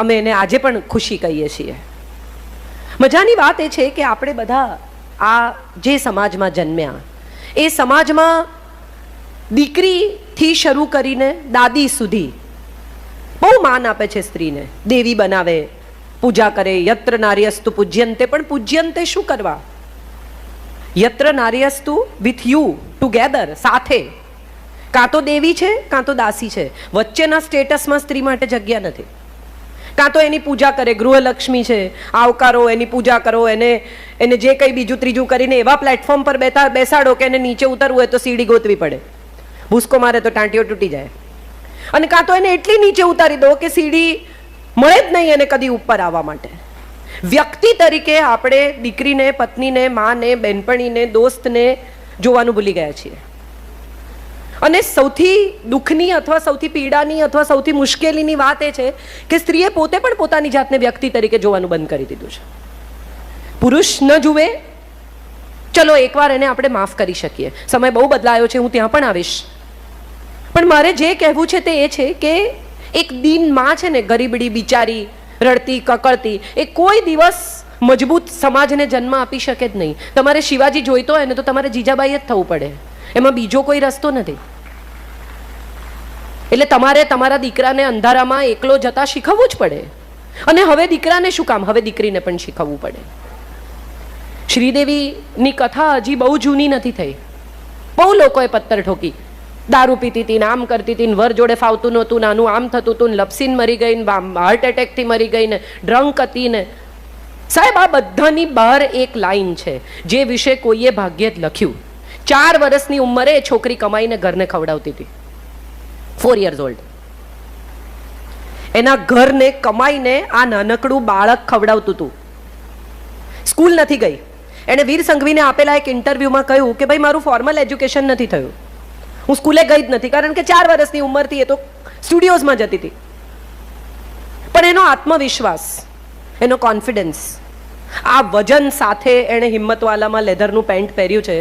અમે એને આજે પણ ખુશી કહીએ છીએ. મજાની વાત એ છે કે આપણે બધા આ જે સમાજમાં જન્મ્યા, એ સમાજમાં દીકરીથી શરૂ કરીને દાદી સુધી બહુ માન આપે છે સ્ત્રીને. દેવી બનાવે, પૂજા કરે, યત્ર નાર્યસ્તુ પૂજ્યંતે, પણ પૂજ્યંતે શું કરવા? યત્ર નાર્યસ્તુ વિથ યુ, ટુગેધર, સાથે. કાં તો દેવી છે, કાં તો દાસી છે. વચ્ચેના સ્ટેટસમાં સ્ત્રી માટે જગ્યા નથી. કાં તો એની પૂજા કરે, ગૃહલક્ષ્મી છે, આવકારો, એની પૂજા કરો, એને એને જે કંઈ બીજું ત્રીજું કરીને એવા પ્લેટફોર્મ પર બેતા બેસાડો કે એને નીચે ઉતરવું હોય તો સીડી ગોતવી પડે. ભૂસકો મારે તો ટાંટીઓ તૂટી જાય. અને કાં તો એને એટલી નીચે ઉતારી દો કે સીડી મળે જ નહીં એને કદી ઉપર આવવા માટે. વ્યક્તિ તરીકે આપણે દીકરીને, પત્નીને, માને, બેનપણીને, દોસ્તને જોવાનું ભૂલી ગયા છીએ. અને સૌથી દુઃખની અથવા સૌથી પીડાની અથવા સૌથી મુશ્કેલીની વાત એ છે કે સ્ત્રીએ પોતે પણ પોતાની જાતને વ્યક્તિ તરીકે જોવાનું બંધ કરી દીધું છે. પુરુષ ન જુએ, ચલો એકવાર એને આપણે માફ કરી શકીએ. સમય બહુ બદલાયો છે, હું ત્યાં પણ આવીશ. પણ મારે જે કહેવું છે તે એ છે કે એક દિનમાં છે ને ગરીબડી, બિચારી, રડતી, કકળતી, એ કોઈ દિવસ મજબૂત સમાજને જન્મ આપી શકે જ નહીં. તમારે શિવાજી જોઈતો હોય ને તો તમારે જીજાબાઈ જ થવું પડે. એમાં બીજો કોઈ રસ્તો નથી. એટલે તમારે તમારા દીકરાને અંધારામાં એકલો જતા શીખવવું જ પડે. અને હવે દીકરાને શું કામ? હવે દીકરીને પણ શીખવવું પડે. શ્રીદેવીની કથા હજી બહુ જૂની નથી થઈ. બહુ લોકોએ પથ્થર ઠોકી. દારૂ પીતી હતી આમ કરતી હતી, વર જોડે ફાવતું નહોતું, નાનું આમ થતું હતું, ને લપસીન મરી ગઈ, ને હાર્ટ એટેકથી મરી ગઈ, ને ડ્રંક હતી, ને સાહેબ, આ બધાની બહાર એક લાઈન છે, જે વિશે કોઈએ ભાગ્યે જ લખ્યું. ચાર વર્ષની ઉંમરે એ છોકરી કમાઈને ઘરને ખવડાવતી હતી. ફોર યર્સ ઓલ્ડ એના ઘરને કમાઈને આ નાનકડું બાળક ખવડાવતું હતું. સ્કૂલ નથી ગઈ. એણે વીર સંઘવીને આપેલા એક ઇન્ટરવ્યૂમાં કહ્યું કે ભાઈ, મારું ફોર્મલ એજ્યુકેશન નથી થયું. હું સ્કૂલે ગઈ જ નથી, કારણ કે ચાર વર્ષની ઉંમરથી એ તો સ્ટુડિયોઝમાં જતી હતી. પણ એનો આત્મવિશ્વાસ, એનો કોન્ફિડન્સ આ વજન સાથે એણે હિંમતવાલામાં લેધરનું પેન્ટ પહેર્યું છે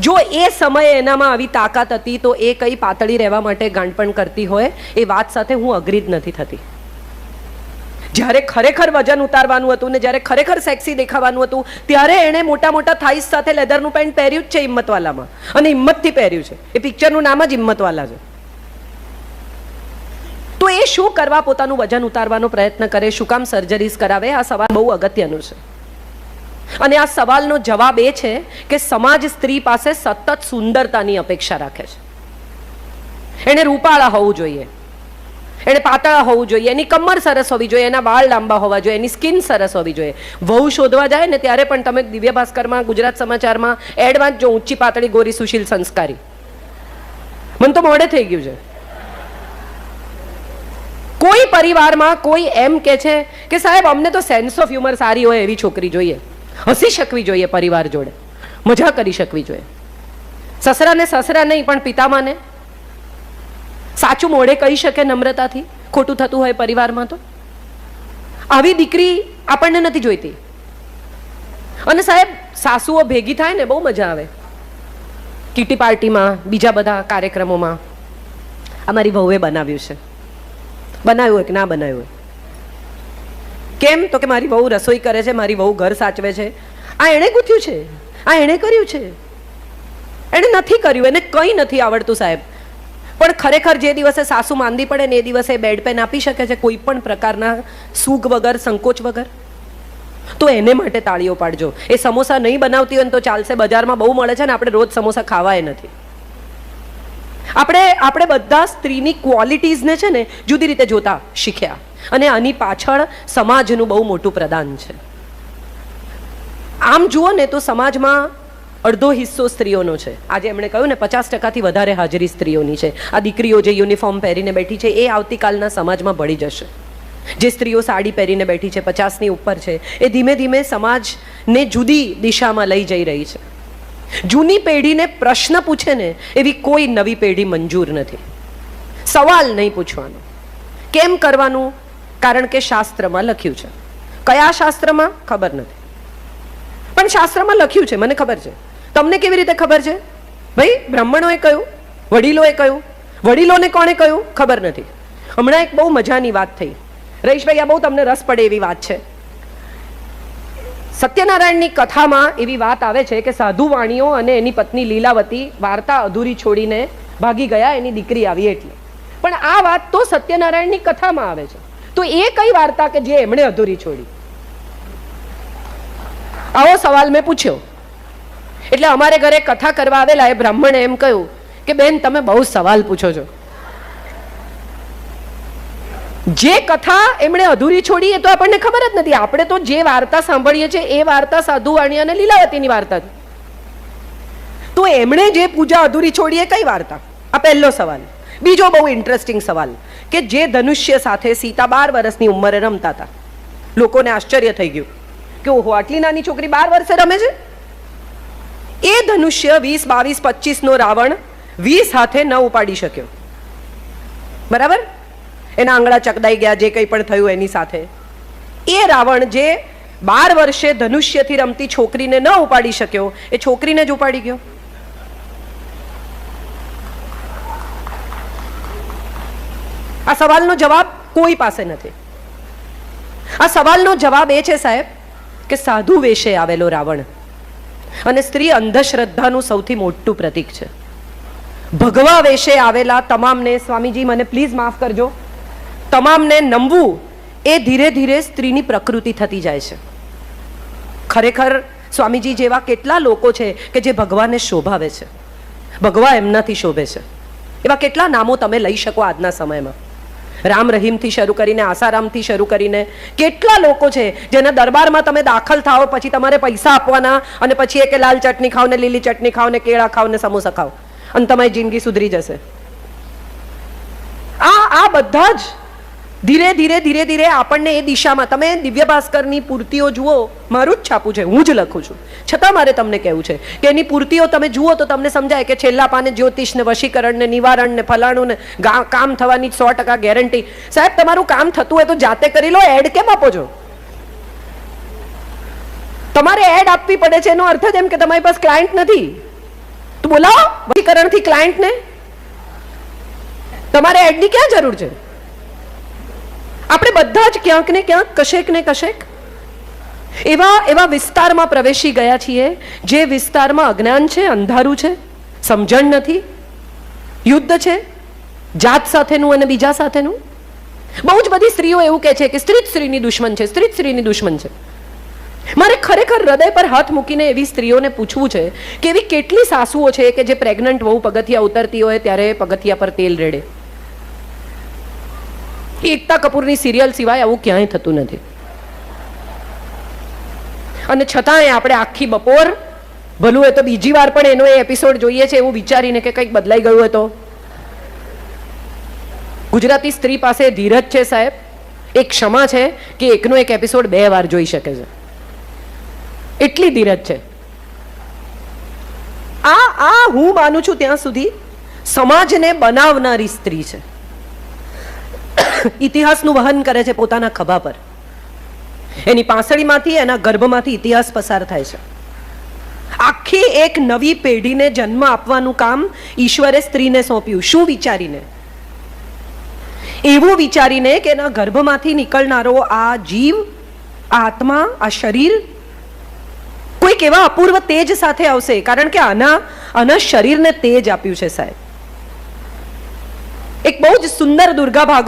જો એ સમયે એનામાં આવી તાકાત હતી, તો એ કઈ પાતળી રહેવા માટે ગાંડપણ કરતી હોય, એ વાત સાથે હું અગ્રી જ નથી થતી. જ્યારે ખરેખર વજન ઉતારવાનું હતું ને જ્યારે ખરેખર સેક્સી દેખાવાનું હતું, ત્યારે એણે મોટા મોટા થાઈસ સાથે લેધરનું પેન્ટ પહેર્યું જ છે હિંમતવાલામાં. અને હિંમતથી પહેર્યું છે. એ પિક્ચરનું નામ જ હિંમતવાલા છે. તો એ શું કરવા પોતાનું વજન ઉતારવાનો પ્રયત્ન કરે, શું કામ સર્જરીઝ કરાવે, આ સવાલ બહુ અગત્યનું છે. અને આ સવાલનો જવાબ એ છે કે સમાજ સ્ત્રી પાસે સતત સુંદરતાની અપેક્ષા રાખે છે. એને રૂપાળા હોવું જોઈએ. એને પાતળા હોવું જોઈએ, એની કમર સરસ હોવી જોઈએ, એના વાળ લાંબા હોવા જોઈએ, એની સ્કિન સરસ હોવી જોઈએ. વહુ શોધવા જાય ને ત્યારે પણ તમે દિવ્ય ભાસ્કરમાં, ગુજરાત સમાચારમાં એડ વાંચજો ઊંચી પાતળી ગોરી સુશીલ સંસ્કારી. મને તો મોડે થઈ ગયું છે. કોઈ પરિવારમાં કોઈ એમ કે છે કે સાહેબ, અમને તો સેન્સ ઓફ હ્યુમર સારી હોય એવી છોકરી જોઈએ. હસી શકવી જોઈએ પરિવાર જોડે. મજા કરી શકવી જોઈએ. સસરાને સસરા નહીં, પણ પિતામાને. સાચું મોઢે કહી શકે નમ્રતાથી? ખોટું થતું હોય પરિવારમાં તો? આવી દીકરી આપણને નથી જોઈતી. અને સાહેબ, સાસુઓ ભેગી થાય ને બહુ મજા આવે. કીટી પાર્ટીમાં, બીજા બધા કાર્યક્રમોમાં. અમારી વહુએ બનાવ્યું છે. બનાવ્યું હોય કે ના બનાવ્યું હોય? કેમ તો કે મારી વહુ રસોઈ કરે છે, મારી વહુ ઘર સાચવે છે. આ એણે ગૂંથ્યું છે. આ એણે કર્યું છે. એણે નથી કર્યું, એને કંઈ નથી આવડતું સાહેબ. પણ ખરેખર જે દિવસે સાસુ માંદી પડે ને એ દિવસે બેડ પેન આપી શકે છે, કોઈ પણ પ્રકારના સૂગ વગર, સંકોચ વગર. તો એને માટે તાળીઓ પાડજો. એ સમોસા નહીં બનાવતી હોય ને તો ચાલશે બજારમાં બહુ મળે છે ને, આપણે રોજ સમોસા ખાવાય નથી. આપણે આપણે બધા સ્ત્રીની ક્વોલિટીઝને છે ને જુદી રીતે જોતા શીખ્યા. અને આની પાછળ સમાજનું બહુ મોટું પ્રદાન છે. આમ જુઓ ને તો સમાજમાં અડધો હિસ્સો સ્ત્રીઓનો છે. આજે એમણે કહ્યું ને, પચાસ ટકાથી વધારે હાજરી સ્ત્રીઓની છે. આ દીકરીઓ જે યુનિફોર્મ પહેરીને બેઠી છે, એ આવતીકાલના સમાજમાં ભળી જશે. જે સ્ત્રીઓ સાડી પહેરીને બેઠી છે, પચાસની ઉપર છે, એ ધીમે ધીમે સમાજને જુદી દિશામાં લઈ જઈ રહી છે. જૂની પેઢીને પ્રશ્ન પૂછે ને એવી કોઈ નવી પેઢી મંજૂર નથી. સવાલ નહીં પૂછવાનો. કેમ કરવાનું? કારણ કે શાસ્ત્રમાં લખ્યું છે. કયા શાસ્ત્રમાં? ખબર નથી. પણ શાસ્ત્રમાં લખ્યું છે, મને ખબર છે. તમને કેવી રીતે ખબર છે? ભાઈ, બ્રાહ્મણોએ કહ્યું, વડીલોએ કહ્યું, વડીલોને કોણે કહ્યું? ખબર નથી. હમણાં એક બહુ મજાની વાત થઈ. રહીશભાઈ, આ બહુ તમને રસ પડે એવી વાત છે. સત્યનારાયણની કથામાં એવી વાત આવે છે કે સાધુ વાણીઓ અને એની પત્ની લીલાવતી વાર્તા અધૂરી છોડીને ભાગી ગયા, એની દીકરી આવી એટલે. પણ આ વાત તો સત્યનારાયણની કથામાં આવે છે. તો એ કઈ વાર્તા કે જે એમણે અધૂરી છોડી? આવો સવાલ મેં પૂછ્યો. એટલે અમારે ઘરે કથા કરવા આવેલા એ બ્રાહ્મણે એમ કહ્યું કે, બેન, તમે બહુ સવાલ પૂછો છો. જે કથા એમણે અધૂરી છોડી એ તો આપણને ખબર જ નથી. આપણે તો જે વાર્તા સાંભળીએ છીએ એ વાર્તા સાધુ વાણી અને લીલાવતીની વાર્તા તો એમણે જે પૂજા અધૂરી છોડી એ કઈ વાર્તા? આ પહેલો સવાલ. બીજો બહુ ઇન્ટરેસ્ટિંગ સવાલ કે જે ધનુષ્ય સાથે સીતા બાર વર્ષની ઉંમરે રમતા હતા. લોકોને આશ્ચર્ય થઈ ગયું કે ઓહો, આટલી નાની છોકરી બાર વર્ષે રમે છે? એ ધનુષ્ય વીસ, બાવીસ પચીસ નો રાવણ વીસ હાથે ન ઉપાડી શક્યો. બરાબર? એના આંગળા ચકદાઈ ગયા, જે કંઈ પણ થયું એની સાથે. એ રાવણ જે બાર વર્ષે ધનુષ્યથી રમતી છોકરીને ન ઉપાડી શક્યો, એ છોકરીને જ ઉપાડી ગયો. આ સવાલનો જવાબ કોઈ પાસે નથી. આ સવાલનો જવાબ એ છે સાહેબ, કે સાધુ વેશે આવેલો રાવણ. અને સ્ત્રી અંધશ્રદ્ધાનું સૌથી મોટું પ્રતીક છે. ભગવા વેશે આવેલા તમામને, સ્વામીજી, મને પ્લીઝ માફ કરજો. તમામને નમવું એ ધીરે ધીરે સ્ત્રીની પ્રકૃતિ થતી જાય છે. ખરેખર સ્વામીજી જેવા કેટલા લોકો છે કે જે ભગવાનને શોભાવે છે. ભગવા એમનાથી શોભે છે. એવા કેટલા નામો તમે લઈ શકો આજના સમયમાં. રામ રહીમથી શરૂ કરીને આસારામથી શરૂ કરીને કેટલા લોકો છે જેના દરબારમાં તમે દાખલ થાઓ, પછી તમારે પૈસા આપવાના અને પછી એ કે લાલ ચટણી ખાઓ ને લીલી ચટણી ખાઓ ને કેળા ખાઓ ને સમોસા ખાઓ. અને તમારી જિંદગી સુધરી જશે. આ આ બધા જ ધીરે ધીરે ધીરે ધીરે આપણને એ દિશામાં, તમે દિવ્ય ભાસ્કરની પૂર્તિઓ જુઓ, મારું જ છાપું છે, હું જ લખું છું. છતાં મારે તમને કહેવું છે કે એની પૂર્તિઓ તમે જુઓ તો તમને સમજાય કે છેલ્લા પાને જ્યોતિષને, વશીકરણને, નિવારણને ને નિવારણ ને ફલાણું ને કામ થવાની સો ટકા ગેરંટી. સાહેબ, તમારું કામ થતું હોય તો જાતે કરી લો, એડ કેમ આપો છો? તમારે એડ આપવી પડે છે, એનો અર્થ જ એમ કે તમારી પાસે ક્લાયન્ટ નથી. તો બોલાવો, વશીકરણથી ક્લાયન્ટને તમારે એડની ક્યાં જરૂર છે? આપણે બધા જ ક્યાંક ને ક્યાંક, કશેક ને કશેક એવા એવા વિસ્તારમાં પ્રવેશી ગયા છીએ, જે વિસ્તારમાં અજ્ઞાન છે, અંધારું છે, સમજણ નથી, યુદ્ધ છે, જાત સાથેનું અને બીજા સાથેનું. બહુ જ બધી સ્ત્રીઓ એવું કહે છે કે સ્ત્રી જ સ્ત્રીની દુશ્મન છે સ્ત્રી જ સ્ત્રીની દુશ્મન છે. મારે ખરેખર હૃદય પર હાથ મૂકીને એવી સ્ત્રીઓને પૂછવું છે કે એવી કેટલી સાસુઓ છે કે જે પ્રેગ્નન્ટ વહુ પગથિયા ઉતરતી હોય ત્યારે પગથિયા પર તેલ રેડે. એ એકતા કપૂરની સિરિયલ સિવાય આવું ક્યાંય થતું નથી. અને છતાંય આપણે આખી બપોર, ભલું હોય તો બીજી વાર પણ એનો એ એપિસોડ જોઈએ છે એવું વિચારીને કે કંઈક બદલાઈ ગયું હોય તો. ગુજરાતી સ્ત્રી પાસે ધીરજ છે સાહેબ. એક ક્ષમા છે કે એકનો એક એપિસોડ બે વાર જોઈ શકે છે. એટલી ધીરજ છે. આ આ હું માનું છું ત્યાં સુધી સમાજને બનાવનારી સ્ત્રી છે. ઇતિહાસનું વહન કરે છે પોતાના ખભા પર. એની પાંસળીમાંથી, એના ગર્ભમાંથી ઇતિહાસ પસાર થાય છે. આખી એક નવી પેઢીને જન્મ આપવાનું કામ ઈશ્વરે સ્ત્રીને સોંપ્યું. શું વિચારીને? એવું વિચારીને કે એના ગર્ભમાંથી નીકળનારો આ જીવ આત્મા, આ શરીર કોઈક એવા અપૂર્વ તેજ સાથે આવશે. કારણ કે આના આના શરીરને તેજ આપ્યું છે સાહેબ. એક બહુ જ સુંદર દુર્ગા ભાગ